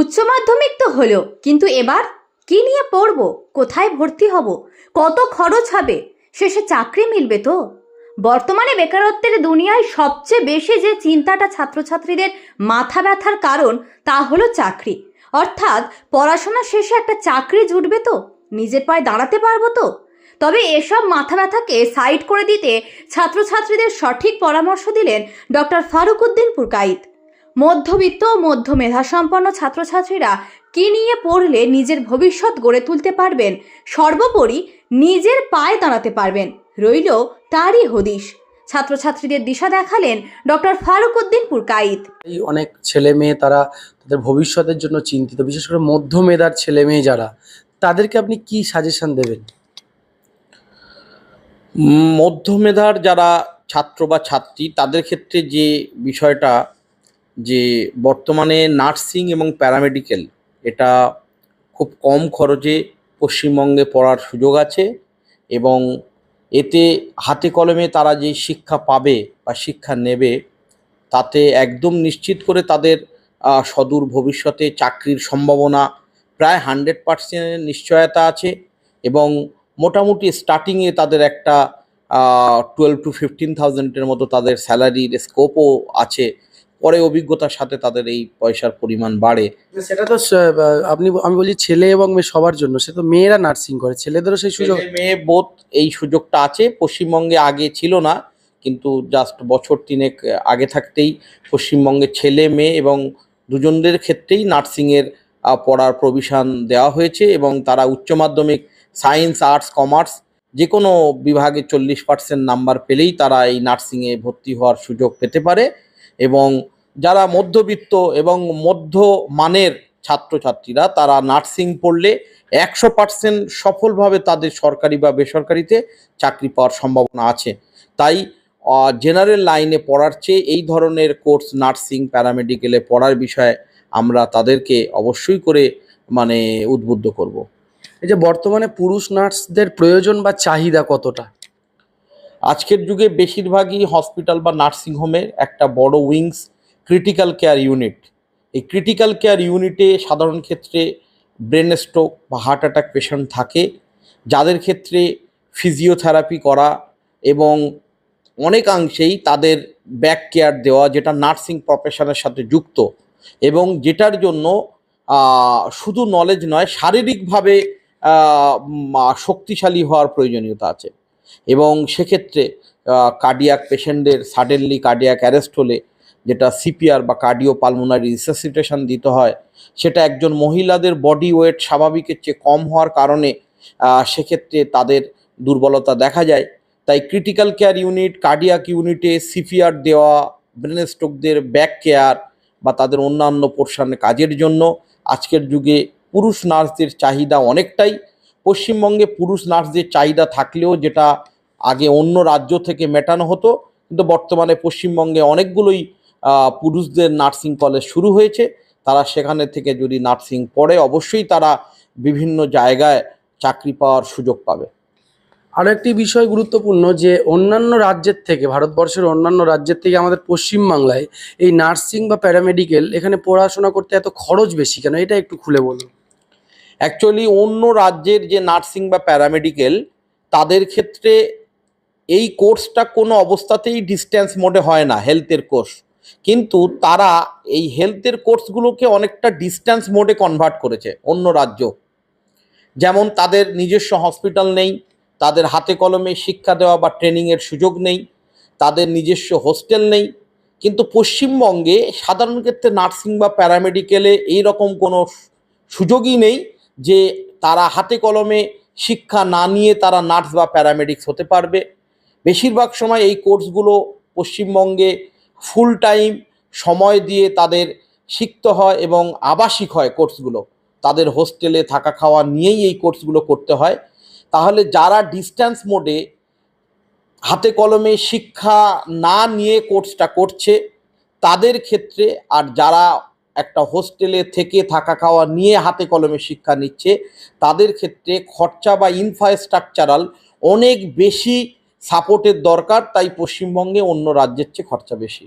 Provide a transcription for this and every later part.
উচ্চ মাধ্যমিক তো হলো, কিন্তু এবার কি নিয়ে পড়ব? কোথায় ভর্তি হব? কত খরচ হবে? শেষে চাকরি মিলবে তো? বর্তমানে বেকারত্বের দুনিয়ায় সবচেয়ে বেশি যে চিন্তাটা ছাত্রছাত্রীদের মাথা ব্যথার কারণ, তা হলো চাকরি। অর্থাৎ পড়াশোনা শেষে একটা চাকরি জুটবে তো? নিজের পায়ে দাঁড়াতে পারব তো? তবে এসব মাথা ব্যথাকে সাইড করে দিতে ছাত্রছাত্রীদের সঠিক পরামর্শ দিলেন ডক্টর ফারুক উদ্দিন পুরকাইত মধ্যবিত্ত ও মধ্য মেধাসম্পন্ন ছাত্রছাত্রীরা কি নিয়ে পড়লে নিজের ভবিষ্যৎ গড়ে তুলতে পারবেন? সর্বোপরি নিজের পায়ে দাঁড়াতে পারবেন। রইল তারই হদিশ। ছাত্রছাত্রীদের দিশা দেখালেন ডক্টর ফারুক উদ্দিন পুরকাইত এই অনেক ছেলে মেয়ে তারা তাদের ভবিষ্যতের জন্য চিন্তিত বিশেষ করে মধ্য মেধার ছেলে মেয়ে যারা তাদেরকে আপনি কি সাজেশন দেবেন? উম, মধ্যমেধার যারা ছাত্র বা ছাত্রী তাদের ক্ষেত্রে যে বিষয়টা যে বর্তমানে নার্সিং এবং প্যারামেডিক্যাল, এটা খুব কম খরচে পশ্চিমবঙ্গে পড়ার সুযোগ আছে এবং এতে হাতে কলমে তারা যে শিক্ষা পাবে বা শিক্ষা নেবে, তাতে একদম নিশ্চিত করে তাদের সদূর ভবিষ্যতে চাকরির সম্ভাবনা প্রায় হান্ড্রেড পার্সেন্টের নিশ্চয়তা আছে এবং মোটামুটি স্টার্টিংয়ে তাদের একটা টুয়েলভ টু ফিফটিন থাউজেন্ডের মতো তাদের স্যালারির স্কোপও আছে। পরে অভিজ্ঞতার সাথে তাদের এই পয়সার পরিমাণ বাড়ে। সেটা তো আপনি আমি বলছি ছেলে এবং মেয়ে সবার জন্য সে তো মেয়েরা নার্সিং করে ছেলেদেরও সেই সুযোগ। মেয়ে বোধ এই সুযোগটা আছে পশ্চিমবঙ্গে আগে ছিল না কিন্তু জাস্ট বছর তিনেক আগে থাকতেই পশ্চিমবঙ্গে ছেলে মেয়ে এবং দুজনদের ক্ষেত্রেই নার্সিংয়ের পড়ার প্রভিশন দেওয়া হয়েছে এবং তারা উচ্চ মাধ্যমিক সায়েন্স আর্টস কমার্স যে কোনো বিভাগে চল্লিশ পার্সেন্ট নাম্বার পেলেই তারা এই নার্সিংয়ে ভর্তি হওয়ার সুযোগ পেতে পারে। এবং যারা মধ্যবিত্ত এবং মধ্য মানের ছাত্রছাত্রীরা, তারা নার্সিং পড়লে একশো পার্সেন্ট সফলভাবে তাদের সরকারি বা বেসরকারিতে চাকরি পাওয়ার সম্ভাবনা আছে। তাই জেনারেল লাইনে পড়ার চেয়ে এই ধরনের কোর্স নার্সিং প্যারামেডিকেলে পড়ার বিষয়ে আমরা তাদেরকে অবশ্যই করে মানে উদ্বুদ্ধ করব। এই যে বর্তমানে পুরুষ নার্সদের প্রয়োজন বা চাহিদা কতটা? আজকের যুগে বেশিরভাগই হসপিটাল বা নার্সিং হোমের একটা বড় উইংস ক্রিটিক্যাল কেয়ার ইউনিট এই ক্রিটিক্যাল কেয়ার ইউনিটে সাধারণ ক্ষেত্রে ব্রেন স্ট্রোক বা হার্ট অ্যাটাক পেশেন্ট থাকে, যাদের ক্ষেত্রে ফিজিওথেরাপি করা এবং অনেকাংশেই তাদের ব্যাক কেয়ার দেওয়া, যেটা নার্সিং প্রফেশনের সাথে যুক্ত এবং যেটার জন্য শুধু নলেজ নয়, শারীরিকভাবে শক্তিশালী হওয়ার প্রয়োজনীয়তা আছে। এবং সেক্ষেত্রে কার্ডিয়াক পেশেন্টদের সাডেনলি কার্ডিয়াক অ্যারেস্ট হলে যেটা সিপিআর বা কার্ডিও পালমোনারি রিসাসিটেশন দিতে হয়, সেটা একজন মহিলাদের বডি ওয়েট স্বাভাবিকের চেয়ে কম হওয়ার কারণে সেক্ষেত্রে তাদের দুর্বলতা দেখা যায়। তাই ক্রিটিক্যাল কেয়ার ইউনিট কার্ডিয়াক ইউনিটে সিপিআর দেওয়া ব্রেন স্ট্রোকদের ব্যাক কেয়ার বা তাদের অন্যান্য পোর্শনে কাজের জন্য আজকের যুগে পুরুষ নার্সদের চাহিদা অনেকটাই পশ্চিমবঙ্গে পুরুষ নার্সদের চাহিদা থাকলেও যেটা আগে অন্য রাজ্য থেকে মেটানো হতো, কিন্তু বর্তমানে পশ্চিমবঙ্গে অনেকগুলোই পুরুষদের নার্সিং কলেজ শুরু হয়েছে। তারা সেখানে থেকে যদি নার্সিং পড়ে, অবশ্যই তারা বিভিন্ন জায়গায় চাকরি পাওয়ার সুযোগ পাবে। আরও একটি বিষয় গুরুত্বপূর্ণ যে অন্যান্য রাজ্যের থেকে, ভারতবর্ষের অন্যান্য রাজ্যের থেকে আমাদের পশ্চিমবাংলায় এই নার্সিং বা প্যারামেডিক্যাল এখানে পড়াশোনা করতে এত খরচ বেশি কেন? এটা একটু খুলে বলুন। অ্যাকচুয়ালি অন্য রাজ্যের যে নার্সিং বা প্যারামেডিক্যাল, তাদের ক্ষেত্রে এই কোর্সটা কোনো অবস্থাতেই ডিস্ট্যান্স মোডে হয় না হেলথের কোর্স কিন্তু তারা এই হেলথের কোর্সগুলোকে অনেকটা ডিস্ট্যান্স মোডে কনভার্ট করেছে অন্য রাজ্য। যেমন তাদের নিজস্ব হসপিটাল নেই, তাদের হাতে কলমে শিক্ষা দেওয়া বা ট্রেনিংয়ের সুযোগ নেই, তাদের নিজস্ব হোস্টেল নেই। কিন্তু পশ্চিমবঙ্গে সাধারণ ক্ষেত্রে নার্সিং বা প্যারামেডিক্যালে এই রকম কোনো সুযোগই নেই। যে তারা হাতে কলমে শিক্ষা না নিয়ে তারা নার্স বা প্যারামেডিক্স হতে পারবে। বেশিরভাগ সময় এই কোর্সগুলো পশ্চিমবঙ্গে ফুল টাইম সময় দিয়ে তাদের শিখতে হয় এবং আবাসিক হয় কোর্সগুলো। তাদের হোস্টেলে থাকা খাওয়া নিয়েই এই কোর্সগুলো করতে হয়। তাহলে যারা ডিস্ট্যান্স মোডে হাতে কলমে শিক্ষা না নিয়ে কোর্সটা করছে, তাদের ক্ষেত্রে আর যারা একটা হোস্টেলে থেকে থাকা খাওয়া নিয়ে হাতে কলমে শিক্ষা নিচ্ছে। তাদের ক্ষেত্রে খরচা বা ইনফ্রাস্ট্রাকচারাল অনেক বেশি সাপোর্টের দরকার, তাই পশ্চিমবঙ্গে অন্য রাজ্যের চেয়ে খরচা বেশি।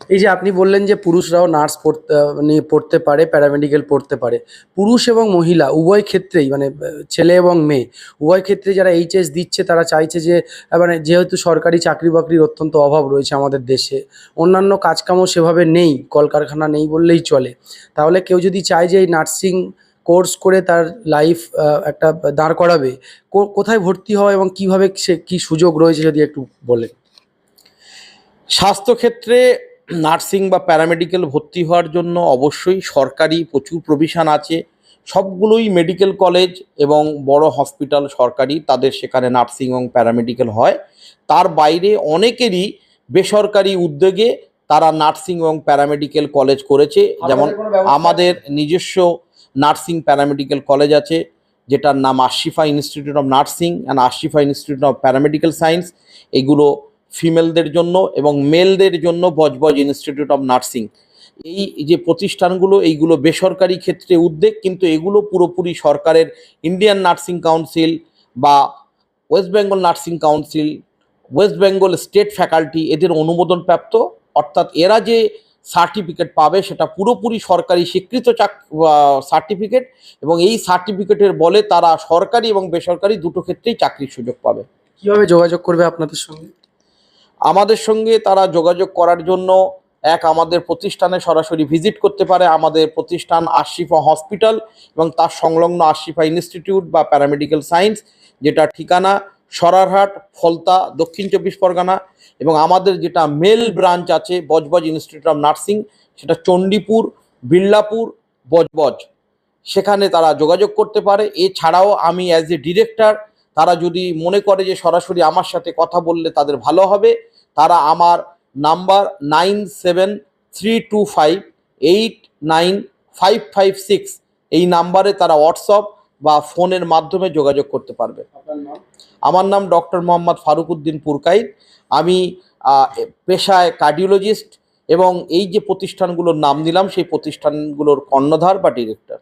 এই যে আপনি বললেন যে পুরুষরাও নার্স পড়তে নিয়ে পড়তে পারে, প্যারামেডিক্যাল পড়তে পারে। পুরুষ এবং মহিলা উভয় ক্ষেত্রেই মানে ছেলে এবং মেয়ে, উভয় ক্ষেত্রে যারা এইচএস দিচ্ছে, তারা চাইছে যে মানে যেহেতু সরকারি চাকরি বাকরির অত্যন্ত অভাব রয়েছে আমাদের দেশে, অন্যান্য কাজকামও সেভাবে নেই, কলকারখানা নেই বললেই চলে। তাহলে কেউ যদি চায় যে এই নার্সিং কোর্স করে তার লাইফ একটা দাঁড় করাবে কোথায় ভর্তি হওয়া এবং কীভাবে সে, কী সুযোগ রয়েছে যদি একটু বলেন? স্বাস্থ্যক্ষেত্রে নার্সিং বা প্যারামেডিক্যাল ভর্তি হওয়ার জন্য অবশ্যই সরকারি প্রচুর প্রভিশন আছে। সবগুলোই মেডিকেল কলেজ এবং বড় হসপিটাল সরকারি তাদের সেখানে নার্সিং এবং প্যারামেডিক্যাল হয়। তার বাইরে অনেকেরই বেসরকারি উদ্যোগে তারা নার্সিং এবং প্যারামেডিক্যাল কলেজ করেছে। যেমন আমাদের নিজস্ব নার্সিং প্যারামেডিক্যাল কলেজ আছে যেটার নাম Ashifa institute of nursing and Ashifa institute of paramedical science. এগুলো ফিমেলদের জন্য এবং মেলদের জন্য বজবজ ইনস্টিটিউট অফ নার্সিং। এই যে প্রতিষ্ঠানগুলো, এইগুলো বেসরকারি ক্ষেত্রে উদ্যোগ, কিন্তু এগুলো পুরোপুরি সরকারের ইন্ডিয়ান নার্সিং কাউন্সিল বা West Bengal nursing council, West Bengal state faculty এদের অনুমোদন প্রাপ্ত অর্থাৎ এরা যে সার্টিফিকেট পাবে, সেটা পুরোপুরি সরকারি স্বীকৃত চাক সার্টিফিকেট এবং এই সার্টিফিকেটের বলে তারা সরকারি এবং বেসরকারি দুটো ক্ষেত্রেই চাকরির সুযোগ পাবে। কীভাবে যোগাযোগ করবে আপনাদের সঙ্গে? আমাদের সঙ্গে তারা যোগাযোগ করার জন্য এক আমাদের প্রতিষ্ঠানে সরাসরি ভিজিট করতে পারে, আমাদের প্রতিষ্ঠান আশিফা হসপিটাল এবং তার সংলগ্ন আশিফা ইনস্টিটিউট বা প্যারামেডিক্যাল সায়েন্স, যেটা ঠিকানা সরারহাট, ফলতা, দক্ষিণ চব্বিশ পরগনা এবং আমাদের যেটা মেল ব্রাঞ্চ আছে, বজবজ ইনস্টিটিউট অফ নার্সিং, সেটা চণ্ডীপুর, বিল্লাপুর, বজবজ। সেখানে তারা যোগাযোগ করতে পারে। এছাড়াও আমি অ্যাজ এ ডিরেক্টর তারা যদি মনে করে যে সরাসরি আমার সাথে কথা বললে তাদের ভালো হবে। তারা আমার number nine seven three two five eight nine five five six এই নাম্বারে তারা হোয়াটসঅ্যাপ বা ফোনের মাধ্যমে যোগাযোগ করতে পারবে। আমার নাম ডক্টর মোহাম্মদ ফারুক উদ্দিন পুরকাইত। আমি পেশায় কার্ডিওলজিস্ট এবং এই যে প্রতিষ্ঠানগুলোর নাম দিলাম সেই প্রতিষ্ঠানগুলোর কর্ণধার বা ডিরেক্টর।